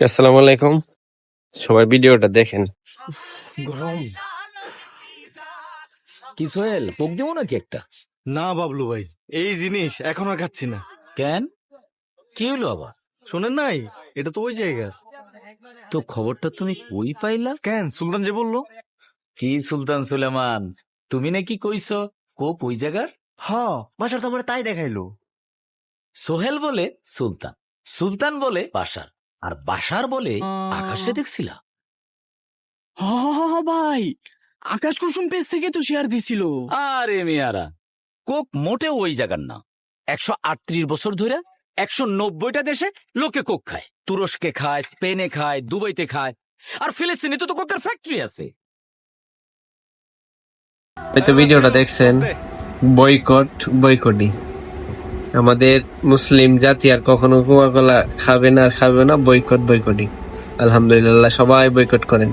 আসসালামু আলাইকুম। সবাই ভিডিওটা দেখেন। গরম। কি সোহেল কোক দেবো নাকি একটা? না বাবলু ভাই এই জিনিস এখন আর খাচ্ছি না। কেন? কি হলো আবার? শোনেন নাই এটা তো ওই জায়গার। তো খবরটা তুমি কই পাইলা? কেন? সুলতান যে বলল। কি সুলতান সুলেমান? তুমি নাকি কইছো কোক ওই জায়গার? হ বাসার তো আমার তাই দেখাইলো। সোহেল বলে সুলতান সুলতান বলে বাসার। আর বাসার বলে আকাশে দেখছিলা। হ হ, হ, হ, ভাই আকাশ কুসুম পেজ থেকে তো শেয়ার দিছিল। আরে মিয়ারা কোক মোটে ওই জায়গার না। একশো আটত্রিশ বছর ধরে একশো নব্বইটা দেশে লোকে কোক খায়। তুরস্কে খায় স্পেনে খায় দুবাইতে খায়। আর ফিলিস্তিনে তো তো কোকের ফ্যাক্টরি আছে। হয়তো ভিডিওটা দেখছেন। বয়কট বয়কটি আমাদের মুসলিম জাতি আর কখনো কোকা কোলা খাবে না আর খাবে না বৈকট বয়কটি আলহামদুলিল্লাহ, সবাই বৈকট করেন।